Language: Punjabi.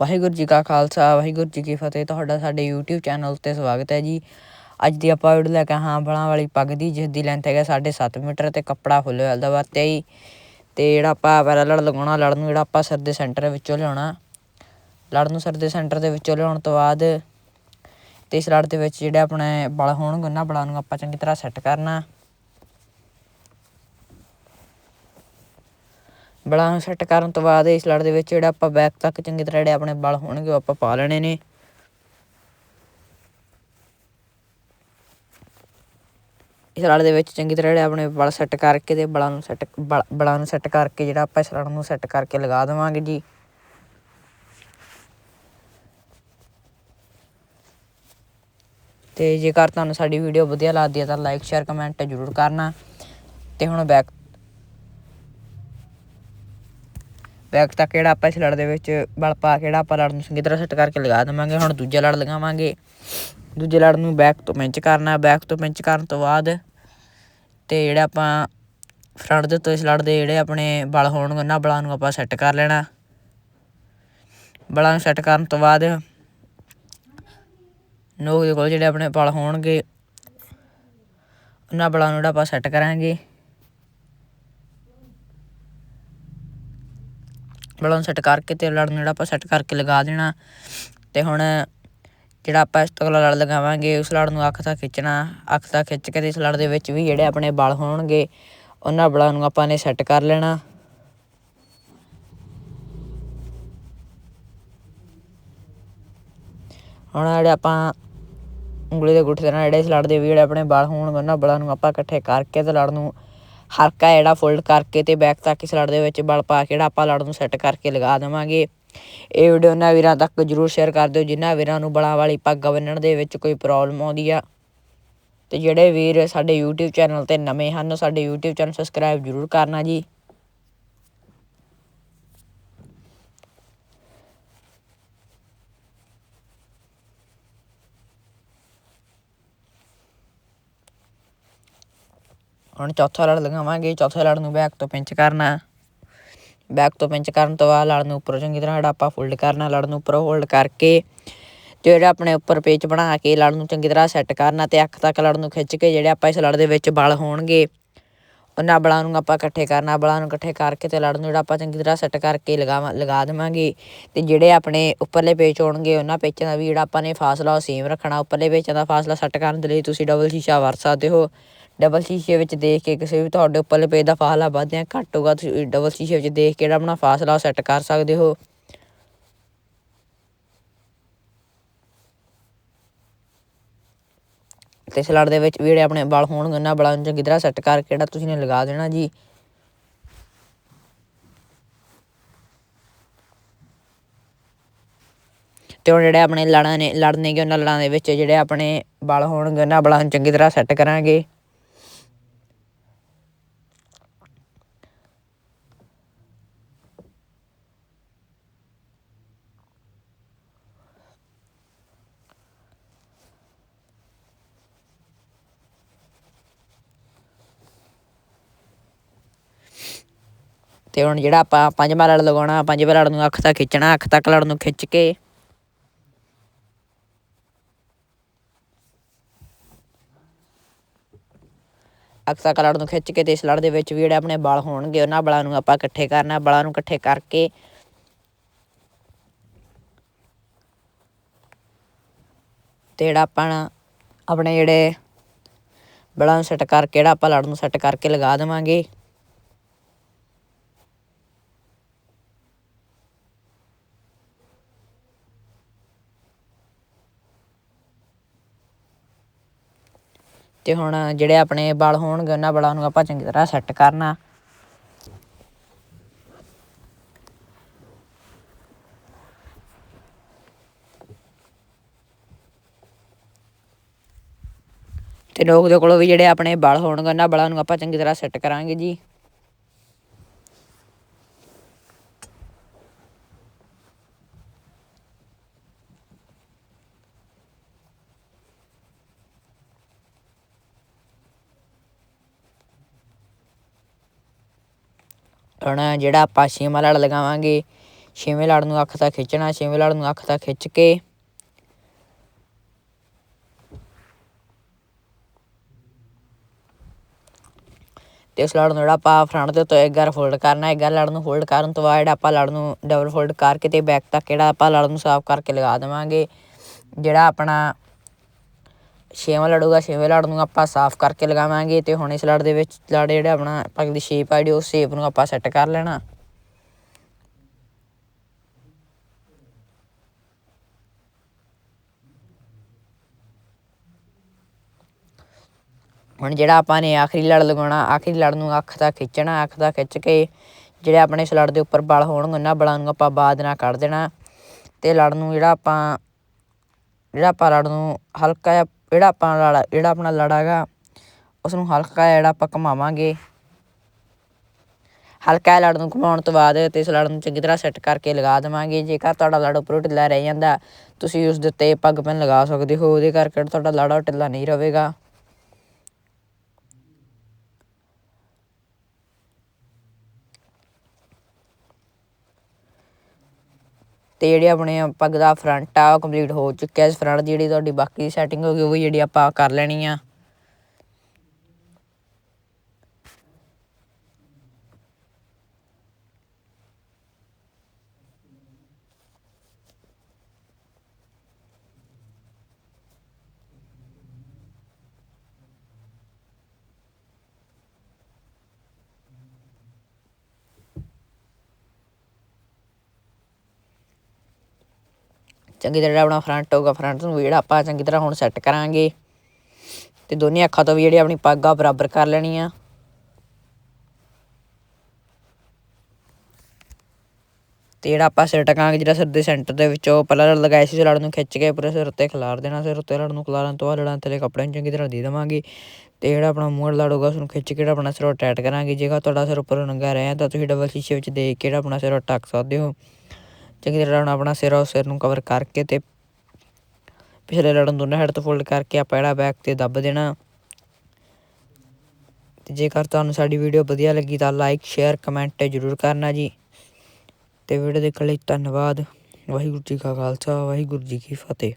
ਵਾਹਿਗੁਰੂ ਜੀ ਕਾ ਖਾਲਸਾ, ਵਾਹਿਗੁਰੂ ਜੀ ਕੀ ਫਤਿਹ। ਤੁਹਾਡਾ ਸਾਡੇ YouTube ਚੈਨਲ ਉੱਤੇ ਸਵਾਗਤ ਹੈ ਜੀ। ਅੱਜ ਦੀ ਆਪਾਂ ਵੀਡੀਓ ਲੈ ਕੇ ਹਾਂ ਬਲਾਂ ਵਾਲੀ ਪੱਗ ਦੀ, ਜਿਸ ਦੀ ਲੈਂਥ ਹੈਗਾ 7.5 ਮੀਟਰ ਤੇ ਕੱਪੜਾ ਫੁੱਲ ਵੈਲ ਦਾ ਵਰਤਿਆ ਜੀ। ਤੇ ਜਿਹੜਾ ਆਪਾਂ ਪਹਿਲਾਂ ਲੜ ਲਗਾਉਣਾ ਲੜ ਨੂੰ, ਜਿਹੜਾ ਆਪਾਂ ਸਿਰ ਦੇ ਸੈਂਟਰ ਵਿੱਚੋਂ ਲਿਆਉਣਾ। ਲੜ ਨੂੰ ਸਿਰ ਦੇ ਸੈਂਟਰ ਦੇ ਵਿੱਚੋਂ ਲਿਆਉਣ ਤੋਂ ਬਾਅਦ ਤੇ ਇਸ ਲੜ ਦੇ ਵਿੱਚ ਜਿਹੜੇ ਆਪਣੇ ਬਲ ਹੋਣਗੇ, ਉਹਨਾਂ ਬਲਾਂ ਨੂੰ ਆਪਾਂ ਚੰਗੀ ਤਰ੍ਹਾਂ ਸੈੱਟ ਕਰਨਾ। ਬਲਾਂ ਨੂੰ ਸੈੱਟ ਕਰਨ ਤੋਂ ਬਾਅਦ ਇਸ ਲੜ ਦੇ ਵਿੱਚ ਜਿਹੜਾ ਆਪਾਂ ਬੈਕ ਤੱਕ ਚੰਗੀ ਤਰ੍ਹਾਂ ਜਿਹੜੇ ਆਪਣੇ ਬਲ ਹੋਣਗੇ ਉਹ ਆਪਾਂ ਪਾ ਲੈਣੇ ਨੇ। ਇਸ ਲੜ ਦੇ ਵਿੱਚ ਚੰਗੀ ਤਰ੍ਹਾਂ ਜਿਹੜੇ ਆਪਣੇ ਬਲ ਸੈੱਟ ਕਰਕੇ ਤੇ ਬਲਾਂ ਨੂੰ ਸੈੱਟ ਬਲਾਂ ਨੂੰ ਸੈੱਟ ਕਰਕੇ ਜਿਹੜਾ ਆਪਾਂ ਇਸ ਲੜ ਨੂੰ ਸੈੱਟ ਕਰਕੇ ਲਗਾ ਦੇਵਾਂਗੇ ਜੀ। ਤੇ ਜੇਕਰ ਤੁਹਾਨੂੰ ਸਾਡੀ ਵੀਡੀਓ ਵਧੀਆ ਲੱਗਦੀ ਹੈ ਤਾਂ ਲਾਈਕ ਸ਼ੇਅਰ ਕਮੈਂਟ ਜ਼ਰੂਰ ਕਰਨਾ। ਤੇ ਹੁਣ ਬੈਕ ਬੈਕ ਤਾਂ ਕਿਹੜਾ ਆਪਾਂ ਇਸ ਲੜ ਦੇ ਵਿੱਚ ਬਲ ਪਾ ਕੇ ਆਪਾਂ ਲੜ ਨੂੰ ਚੰਗੀ ਤਰ੍ਹਾਂ ਸੈੱਟ ਕਰਕੇ ਲਗਾ ਦੇਵਾਂਗੇ, ਹੁਣ ਦੂਜਾ ਲੜ ਲਗਾਵਾਂਗੇ। ਦੂਜੇ ਲੜ ਨੂੰ ਬੈਕ ਤੋਂ ਪਿੰਚ ਕਰਨਾ ਬੈਕ ਤੋਂ ਪਿੰਚ ਕਰਨ ਤੋਂ ਬਾਅਦ ਤੇ ਜਿਹੜਾ ਆਪਾਂ ਫਰੰਟ ਦੇ ਤੋਂ ਇਸ ਲੜ ਦੇ ਜਿਹੜੇ ਆਪਣੇ ਬਲ ਹੋਣਗੇ, ਉਹਨਾਂ ਬਲਾਂ ਨੂੰ ਆਪਾਂ ਸੈੱਟ ਕਰ ਲੈਣਾ। ਬਲਾਂ ਨੂੰ ਸੈੱਟ ਕਰਨ ਤੋਂ ਬਾਅਦ ਨੋਕ ਦੇ ਕੋਲ ਜਿਹੜੇ ਆਪਣੇ ਬਲ ਹੋਣਗੇ, ਉਹਨਾਂ ਬਲਾਂ ਨੂੰ ਜਿਹੜਾ ਆਪਾਂ ਸੈੱਟ ਕਰਾਂਗੇ। ਬਲਾਂ ਨੂੰ ਸੈੱਟ ਕਰਕੇ ਤੇ ਲੜ ਨੂੰ ਜਿਹੜਾ ਆਪਾਂ ਸੈੱਟ ਕਰਕੇ ਲਗਾ ਦੇਣਾ। ਤੇ ਹੁਣ ਜਿਹੜਾ ਆਪਾਂ ਇਸ ਤੋਂ ਲੜ ਲਗਾਵਾਂਗੇ, ਉਸ ਲੜ ਨੂੰ ਅੱਖ ਤੱਕ ਖਿੱਚਣਾ, ਅੱਖ ਤੱਕ ਖਿੱਚ ਕੇ ਤੇ ਇਸ ਲੜ ਦੇ ਵਿੱਚ ਵੀ ਜਿਹੜੇ ਆਪਣੇ ਬਲ ਹੋਣਗੇ, ਉਹਨਾਂ ਬਲਾਂ ਨੂੰ ਆਪਾਂ ਨੇ ਸੈੱਟ ਕਰ ਲੈਣਾ। ਹੁਣ ਜਿਹੜੇ ਆਪਾਂ ਉਂਗਲੀ ਦੇ ਗੁੱਠੇ ਦੇ ਨਾਲ ਜਿਹੜੇ ਇਸ ਲੜ ਦੇ ਵੀ ਜਿਹੜੇ ਆਪਣੇ ਬਲ ਹੋਣਗੇ, ਉਹਨਾਂ ਬਲਾਂ ਨੂੰ ਆਪਾਂ ਇਕੱਠੇ ਕਰਕੇ ਤੇ ਲੜ ਨੂੰ ਹਲਕਾ ਜਿਹੜਾ ਫੋਲਡ ਕਰਕੇ ਤੇ ਬੈਕ ਤੱਕ ਇਸ ਲੜ ਦੇ ਵਿੱਚ ਬਲ ਪਾ ਕੇ ਜਿਹੜਾ ਆਪਾਂ ਲੜ ਨੂੰ ਸੈੱਟ ਕਰਕੇ ਲਗਾ ਦੇਵਾਂਗੇ। ਇਹ ਵੀਡੀਓ ਉਹਨਾਂ ਵੀਰਾਂ ਤੱਕ ਜਰੂਰ ਸ਼ੇਅਰ ਕਰ ਦਿਓ, ਜਿਨ੍ਹਾਂ ਵੀਰਾਂ ਨੂੰ ਬਲਾਂ ਵਾਲੀ ਪੱਗ ਬੰਨਣ ਦੇ ਵਿੱਚ ਕੋਈ ਪ੍ਰੋਬਲਮ ਆਉਂਦੀ ਆ। ਤੇ ਜਿਹੜੇ ਵੀਰ ਸਾਡੇ YouTube ਚੈਨਲ ਤੇ ਨਵੇਂ ਹਨ, ਸਾਡੇ YouTube ਚੈਨਲ ਸਬਸਕ੍ਰਾਈਬ ਜਰੂਰ ਕਰਨਾ ਜੀ। ਹੁਣ ਚੌਥਾ ਲੜ ਲਗਾਵਾਂਗੇ, ਚੌਥੇ ਲੜ ਨੂੰ ਬੈਕ ਤੋਂ ਪਿੰਚ ਕਰਨਾ। ਬੈਕ ਤੋਂ ਪਿੰਚ ਕਰਨ ਤੋਂ ਬਾਅਦ ਲੜ ਨੂੰ ਉੱਪਰੋਂ ਚੰਗੀ ਤਰ੍ਹਾਂ ਜਿਹੜਾ ਆਪਾਂ ਫੋਲਡ ਕਰਨਾ, ਲੜ ਨੂੰ ਉੱਪਰੋਂ ਹੋਲਡ ਕਰਕੇ ਜਿਹੜਾ ਆਪਣੇ ਉੱਪਰ ਪੇਚ ਬਣਾ ਕੇ ਲੜ ਨੂੰ ਚੰਗੀ ਤਰ੍ਹਾਂ ਸੈੱਟ ਕਰਨਾ ਤੇ ਅੱਖ ਤੱਕ ਲੜ ਨੂੰ ਖਿੱਚ ਕੇ ਜਿਹੜੇ ਆਪਾਂ ਇਸ ਲੜ ਦੇ ਵਿੱਚ ਬਲ ਹੋਣਗੇ, ਉਹਨਾਂ ਬਲਾਂ ਨੂੰ ਆਪਾਂ ਇਕੱਠੇ ਕਰਨਾ, ਬਲਾਂ ਨੂੰ ਇਕੱਠੇ ਕਰਕੇ ਤੇ ਲੜ ਨੂੰ ਜਿਹੜਾ ਆਪਾਂ ਚੰਗੀ ਤਰ੍ਹਾਂ ਸੈੱਟ ਕਰਕੇ ਲਗਾਵਾਂ, ਲਗਾ ਦੇਵਾਂਗੇ ਤੇ ਜਿਹੜੇ ਆਪਣੇ ਉੱਪਰਲੇ ਪੇਚ ਹੋਣਗੇ, ਉਹਨਾਂ ਪੇਚਾਂ ਦਾ ਵੀ ਜਿਹੜਾ ਆਪਾਂ ਨੇ ਫਾਸਲਾ ਉਹ ਸੇਮ ਰੱਖਣਾ, ਉੱਪਰਲੇ ਪੇਚਾਂ ਦਾ ਫਾਸਲਾ ਸੈੱਟ ਕਰਨ ਦੇ ਲਈ ਤੁਸੀਂ ਡਬਲ ਸ਼ੀਸ਼ਾ ਵਰਤ ਸਕਦੇ ਹੋ। ਡਬਲ ਸ਼ੀਸ਼ੇ ਵਿੱਚ ਦੇਖ ਕੇ ਕਿਸੇ ਵੀ ਤੁਹਾਡੇ ਉੱਪਰਲੇ ਪੇਜ ਦਾ ਫਾਸਲਾ ਵੱਧ ਜਾਂ ਘੱਟ ਹੋਗਾ ਤੁਸੀਂ ਡਬਲ ਸ਼ੀਸ਼ੇ ਵਿੱਚ ਦੇਖ ਕੇ ਜਿਹੜਾ ਆਪਣਾ ਫਾਸਲਾ ਸੈੱਟ ਕਰ ਸਕਦੇ ਹੋ। ਤੇ ਸਲਾੜ ਦੇ ਵਿੱਚ ਵੀ ਜਿਹੜੇ ਆਪਣੇ ਬਲ ਹੋਣਗੇ ਉਹਨਾਂ ਬਲਾਂ ਨੂੰ ਚੰਗੀ ਤਰ੍ਹਾਂ ਸੈੱਟ ਕਰਕੇ ਜਿਹੜਾ ਤੁਸੀਂ ਨੇ ਲਗਾ ਦੇਣਾ ਜੀ। ਤੇ ਹੁਣ ਜਿਹੜੇ ਆਪਣੇ ਲੜਾਂ ਨੇ ਲੜਨੇ ਕਿ ਉਹਨਾਂ ਲੜਾਂ ਦੇ ਵਿੱਚ ਜਿਹੜੇ ਆਪਣੇ ਬਲ ਹੋਣਗੇ ਉਹਨਾਂ ਬਲਾਂ ਨੂੰ ਚੰਗੀ ਤਰ੍ਹਾਂ ਸੈੱਟ ਕਰਾਂਗੇ। ਤੇ ਹੁਣ ਜਿਹੜਾ ਆਪਾਂ ਪੰਜਵਾਂ ਲੜ ਲਗਾਉਣਾ ਪੰਜਵਾਂ ਲੜ ਨੂੰ ਅੱਖ ਤੱਕ ਖਿੱਚਣਾ, ਅੱਖ ਤੱਕ ਲੜ ਨੂੰ ਖਿੱਚ ਕੇ। ਅੱਖ ਤੱਕ ਲੜ ਨੂੰ ਖਿੱਚ ਕੇ ਤੇ ਇਸ ਲੜ ਦੇ ਵਿੱਚ ਵੀ ਜਿਹੜੇ ਆਪਣੇ ਬਲ ਹੋਣਗੇ, ਉਹਨਾਂ ਬਲਾਂ ਨੂੰ ਆਪਾਂ ਇਕੱਠੇ ਕਰਨਾ, ਬਲਾਂ ਨੂੰ ਇਕੱਠੇ ਕਰਕੇ। ਤੇ ਜਿਹੜਾ ਆਪਾਂ ਆਪਣੇ ਜਿਹੜੇ ਬਲਾਂ ਨੂੰ ਸੈੱਟ ਕਰਕੇ, ਜਿਹੜਾ ਆਪਾਂ ਲੜ ਨੂੰ ਸੈੱਟ ਕਰਕੇ ਲਗਾ ਦੇਵਾਂਗੇ। ਤੇ ਹੁਣ ਜਿਹੜੇ ਆਪਣੇ ਬਲ ਹੋਣਗੇ, ਉਹਨਾਂ ਬਲਾਂ ਨੂੰ ਆਪਾਂ ਚੰਗੀ ਤਰ੍ਹਾਂ ਸੈੱਟ ਕਰਨਾ। ਤੇ ਲੋਕ ਦੇ ਕੋਲੋਂ ਵੀ ਜਿਹੜੇ ਆਪਣੇ ਬਲ ਹੋਣਗੇ, ਉਹਨਾਂ ਬਲਾਂ ਨੂੰ ਆਪਾਂ ਚੰਗੀ ਤਰ੍ਹਾਂ ਸੈੱਟ ਕਰਾਂਗੇ ਜੀ। ਹੁਣ ਜਿਹੜਾ ਆਪਾਂ ਛੇਵਾਂ ਲੜ ਲਗਾਵਾਂਗੇ, ਛੇਵੇਂ ਲੜ ਨੂੰ ਅੱਖ ਤੱਕ ਖਿੱਚਣਾ, ਛੇਵੇਂ ਲੜ ਨੂੰ ਅੱਖ ਤੱਕ ਖਿੱਚ ਕੇ। ਤੇ ਉਸ ਲੜ ਨੂੰ ਜਿਹੜਾ ਆਪਾਂ ਫਰੰਟ ਦੇ ਉੱਤੇ ਇੱਕ ਵਾਰ ਫੋਲਡ ਕਰਨਾ, ਇੱਕ ਵਾਰ ਲੜ ਨੂੰ ਫੋਲਡ ਕਰਨ ਤੋਂ ਬਾਅਦ ਜਿਹੜਾ ਆਪਾਂ ਲੜ ਨੂੰ ਡਬਲ ਫੋਲਡ ਕਰਕੇ ਤੇ ਬੈਕ ਤੱਕ ਜਿਹੜਾ ਆਪਾਂ ਲੜ ਨੂੰ ਸਾਫ਼ ਕਰਕੇ ਲਗਾ ਦੇਵਾਂਗੇ। ਜਿਹੜਾ ਆਪਣਾ ਛੇਵਾਂ ਲੜੂਗਾ, ਛੇਵੇਂ ਲੜ ਨੂੰ ਆਪਾਂ ਸਾਫ਼ ਕਰਕੇ ਲਗਾਵਾਂਗੇ ਤੇ ਹੁਣ ਇਸ ਲੜ ਦੇ ਵਿੱਚ ਲੜ ਜਿਹੜਾ ਆਪਣਾ ਆਪਾਂ ਦੀ ਸ਼ੇਪ ਆ ਜਿਹੜੀ ਉਸ ਸ਼ੇਪ ਨੂੰ ਆਪਾਂ ਸੈੱਟ ਕਰ ਲੈਣਾ। ਹੁਣ ਜਿਹੜਾ ਆਪਾਂ ਨੇ ਆਖਰੀ ਲੜ ਲਗਾਉਣਾ, ਆਖਰੀ ਲੜ ਨੂੰ ਅੱਖ ਦਾ ਖਿੱਚਣਾ, ਅੱਖ ਦਾ ਖਿੱਚ ਕੇ ਜਿਹੜੇ ਆਪਣੇ ਸਲੜ ਦੇ ਉੱਪਰ ਬਲ ਹੋਣਗੇ, ਉਹਨਾਂ ਬਲਾਂ ਨੂੰ ਆਪਾਂ ਬਾਅਦ ਨਾਲ ਕੱਢ ਦੇਣਾ ਤੇ ਲੜ ਨੂੰ ਜਿਹੜਾ ਆਪਾਂ ਜਿਹੜਾ ਆਪਾਂ ਲੜ ਨੂੰ ਹਲਕਾ ਜਿਹਾ ਜਿਹੜਾ ਆਪਾਂ ਲੜ, ਜਿਹੜਾ ਆਪਣਾ ਲੜਾ ਹੈਗਾ ਉਸ ਨੂੰ ਹਲਕਾ ਜਿਹੜਾ ਆਪਾਂ ਘੁਮਾਵਾਂਗੇ। ਹਲਕਾ ਲੜ ਨੂੰ ਘੁਮਾਉਣ ਤੋਂ ਬਾਅਦ ਤੇ ਇਸ ਲੜ ਨੂੰ ਚੰਗੀ ਤਰ੍ਹਾਂ ਸੈੱਟ ਕਰਕੇ ਲਗਾ ਦੇਵਾਂਗੇ। ਜੇਕਰ ਤੁਹਾਡਾ ਲੜ ਉੱਪਰੋਂ ਢਿੱਲਾ ਰਹਿ ਜਾਂਦਾ, ਤੁਸੀਂ ਉਸ ਦੇ ਉੱਤੇ ਪੱਗ ਪੈਨ ਲਗਾ ਸਕਦੇ ਹੋ। ਉਹਦੇ ਕਰਕੇ ਤੁਹਾਡਾ ਲੜ ਢਿੱਲਾ ਨਹੀਂ ਰਹੇਗਾ। ਤੇ ਜਿਹੜੇ ਆਪਣੇ ਪੱਗ ਦਾ ਫਰੰਟ ਆ, ਉਹ ਕੰਪਲੀਟ ਹੋ ਚੁੱਕਿਆ ਇਸ ਫਰੰਟ ਦੀ ਜਿਹੜੀ ਤੁਹਾਡੀ ਬਾਕੀ ਸੈਟਿੰਗ ਹੋ ਗਈ, ਉਹ ਵੀ ਜਿਹੜੀ ਆਪਾਂ ਕਰ ਲੈਣੀ ਆ। ਚੰਗੀ ਤਰ੍ਹਾਂ ਆਪਣਾ ਫਰੰਟ ਹੋਊਗਾ ਫਰੰਟ ਨੂੰ ਵੀ ਜਿਹੜਾ ਆਪਾਂ ਚੰਗੀ ਤਰ੍ਹਾਂ ਹੁਣ ਸੈੱਟ ਕਰਾਂਗੇ। ਤੇ ਦੋਨੇ ਅੱਖਾਂ ਤੋਂ ਵੀ ਜਿਹੜੀ ਆਪਣੀ ਪੱਗ ਆ ਬਰਾਬਰ ਕਰ ਲੈਣੀ ਆ। ਤੇ ਜਿਹੜਾ ਆਪਾਂ ਸਿਰ ਟਕਾਂਗੇ, ਜਿਹੜਾ ਸਿਰ ਦੇ ਸੈਂਟਰ ਦੇ ਵਿੱਚੋਂ ਪਹਿਲਾਂ ਲੜ ਲਗਾਇਆ ਸੀ ਲੜ ਨੂੰ ਖਿੱਚ ਕੇ ਪੂਰੇ ਸਿਰ ਉੱਤੇ ਖਿਲਾਰ ਦੇਣਾ, ਸਿਰ ਉੱਤੇ ਲੜ ਨੂੰ ਖਿਲਾਰਨ ਤੋਂ ਬਾਅਦ ਲੜਾਂ ਥੱਲੇ ਕੱਪੜੇ ਨੂੰ ਚੰਗੀ ਤਰ੍ਹਾਂ ਦੇ ਦੇਵਾਂਗੇ। ਤੇ ਜਿਹੜਾ ਆਪਣਾ ਮੂੰਹ ਲੜ ਹੋਊਗਾ, ਉਸ ਨੂੰ ਖਿੱਚ ਕੇ ਜਿਹੜਾ ਆਪਣਾ ਸਿਰ ਟਾਈਟ ਕਰਾਂਗੇ। ਜੇਕਰ ਤੁਹਾਡਾ ਸਿਰ ਉੱਪਰ ਨੰਗਾ ਰਿਹਾ ਤਾਂ ਤੁਸੀਂ ਡਬਲ ਸ਼ੀਸ਼ੇ ਵਿੱਚ ਦੇਖ ਕੇ ਜਿਹੜਾ ਆਪਣਾ ਸਿਰ ਟੱਕ ਸਕਦੇ ਹੋ। ਚੰਗੀ ਤਰ੍ਹਾਂ ਆਪਣਾ ਸਿਰ ਉਸ ਸਿਰ ਨੂੰ ਕਵਰ ਕਰਕੇ ਤੇ ਪਿਛਲੇ ਲੜਨ ਦੋਨਾਂ ਹੈਡ ਤੋਂ ਫੋਲਡ ਕਰਕੇ ਆਪਾਂ ਜਿਹੜਾ ਬੈਕ ਤੇ ਦੱਬ ਦੇਣਾ। ਤੇ ਜੇਕਰ ਤੁਹਾਨੂੰ ਸਾਡੀ ਵੀਡੀਓ ਵਧੀਆ ਲੱਗੀ ਤਾਂ ਲਾਈਕ ਸ਼ੇਅਰ ਕਮੈਂਟ ਜ਼ਰੂਰ ਕਰਨਾ ਜੀ। ਤੇ ਵੀਡੀਓ ਦੇਖਣ ਲਈ ਧੰਨਵਾਦ। ਵਾਹਿਗੁਰੂ ਜੀ ਕਾ ਖਾਲਸਾ, ਵਾਹਿਗੁਰੂ ਜੀ ਕੀ ਫਤਿਹ।